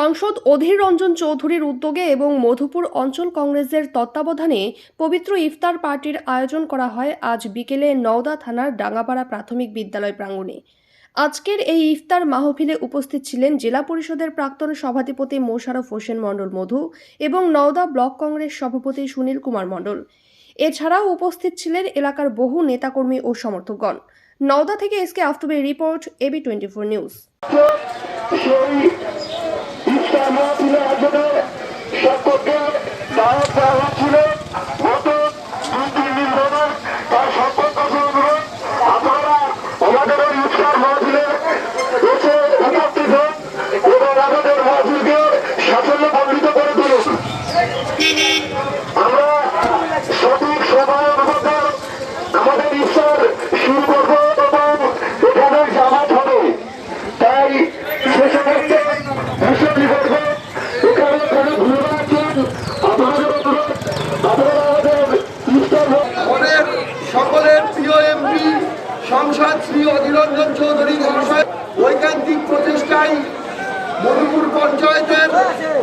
সাংসদ অধীর রঞ্জন চৌধুরীর উদ্যোগে এবং মধুপুর অঞ্চল কংগ্রেসের তত্ত্বাবধানে পবিত্র ইফতার পার্টির আয়োজন করা হয় আজ বিকেলে নওদা থানার ডাঙ্গাপাড়া প্রাথমিক বিদ্যালয় প্রাঙ্গণে। আজকের এই ইফতার মাহফিলে উপস্থিত ছিলেন জেলা পরিষদের প্রাক্তন সভাধিপতি মোশারফ হোসেন মণ্ডল মধু এবং নওদা ব্লক কংগ্রেস সভাপতি সুনীল কুমার মণ্ডল। এছাড়াও উপস্থিত ছিলেন এলাকার বহু নেতাকর্মী ও সমর্থকগণ। নওদা থেকে SK আফতুবের report AB twenty four news. ইচ্ছা মাহফিলে আয়োজনের সকলকে দাওয়াত দেওয়া হচ্ছিল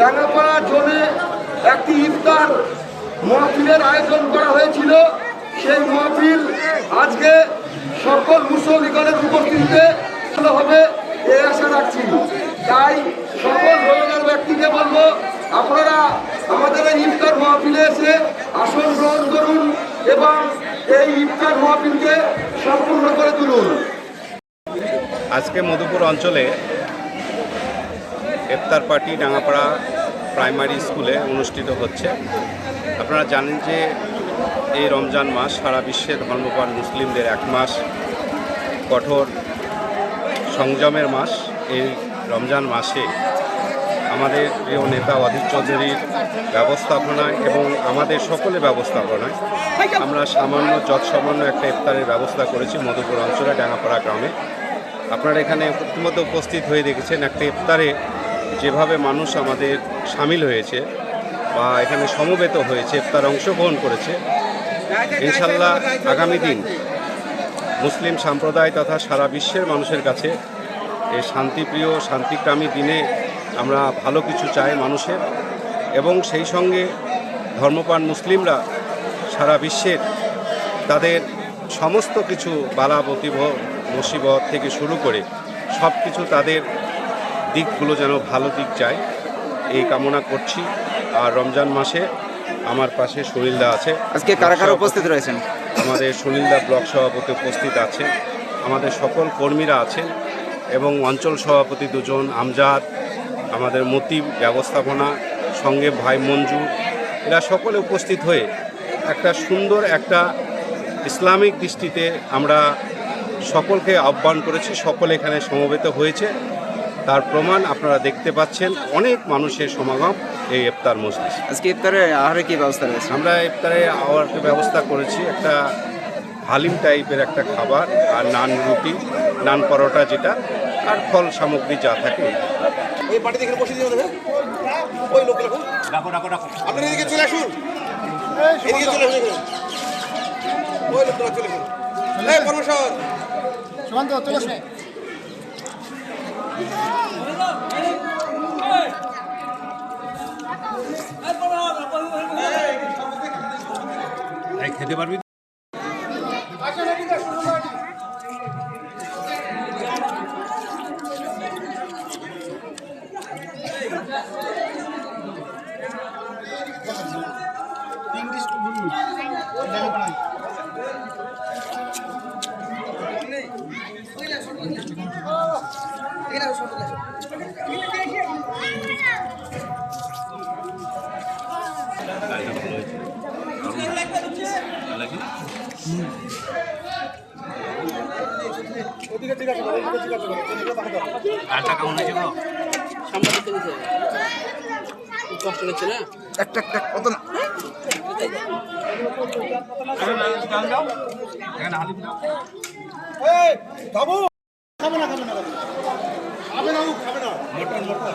ডাঙ্গাপাড়া জোনে একটি ইফতার মহফিলের আয়োজন করা হয়েছিল। সেই মহফিল আজকে সকল মুসলিগণের উপস্থিতিতে হবে এ আশা রাখছি। তাই সকল রোজগার ব্যক্তিকে বলব, আপনারা আমাদের এই ইফতার মহফিলে এসে আসন গ্রহণ করুন এবং এই ইফতার মহফিলকে সম্পূর্ণ করে তুলুন। আজকে মধুপুর অঞ্চলে ইফতার পার্টি ডাঙ্গাপাড়া প্রাইমারি স্কুলে অনুষ্ঠিত হচ্ছে। আপনারা জানেন যে এই রমজান মাস সারা বিশ্বে ধর্মপান মুসলিমদের এক মাস। কঠোর সংযমের মাস এই রমজান মাসে। আমাদের প্রিয় নেতা অধীর চৌধুরীর ব্যবস্থাপনায় এবং আমাদের সকলে ব্যবস্থাপনায় আমরা সামান্য যৎ সামান্য একটা ইফতারের ব্যবস্থা করেছি মধুপুর অঞ্চলে ডাঙাপাড়া গ্রামে। আপনারা এখানে ইতিমধ্যে উপস্থিত হয়ে দেখেছেন একটা ইফতারে যেভাবে মানুষ আমাদের সামিল হয়েছে বা এখানে সমবেত হয়েছে ইফতার অংশগ্রহণ করেছে ইনশাল্লাহ আগামী দিন মুসলিম সম্প্রদায় তথা সারা বিশ্বের মানুষের কাছে এই শান্তিপ্রিয় শান্তিকামী দিনে আমরা ভালো কিছু চাই মানুষের এবং সেই সঙ্গে ধর্মপ্রাণ মুসলিমরা সারা বিশ্বের তাদের সমস্ত কিছু বালা বতিব মুসিবত থেকে শুরু করে সব কিছু তাদের দিকগুলো যেন ভালো দিক যায় এই কামনা করছি। আর রমজান মাসে আমার পাশে সুনীলদা আছে। আজকে কারা কারা উপস্থিত রয়েছেন? আমাদের সুনীলদা ব্লক সভাপতি উপস্থিত আছে। আমাদের সকল কর্মীরা আছেন এবং অঞ্চল সভাপতি দুজন আমজাদ আমাদের মতি ব্যবস্থাপনা সঙ্গে ভাই মঞ্জু এরা সকলে উপস্থিত হয়ে একটা সুন্দর একটা ইসলামিক দৃষ্টিতে আমরা সকলকে আহ্বান করেছি সকলে এখানে সমবেত হয়েছে। তার প্রমাণ আপনারা দেখতে পাচ্ছেন। অনেক মানুষের সমাগম এই ইফতার মসজিদ আজকে ইফতারে আহারে কি ব্যবস্থা রয়েছে? আমরা ইফতারে আওয়ার ব্যবস্থা করেছি। একটা হালিম টাইপের একটা খাবার আর নান রুটি নান পরোটা যেটা আর ফল সামগ্রী যা থাকে। ওই এখানে বসে দিও ওই লোক রাখো রাখো রাখো। আপনি এদিকে চলে আসুন। এদিকে চলে আসুন ওই লোকগুলো চলে আসুন। এই পরমেশ্বর। খেতে পারবি টাকা কেমন হয়েছে না? একটা একটা কত না খাব না খাব না। খাবে না খাবে না। Mutton mutton.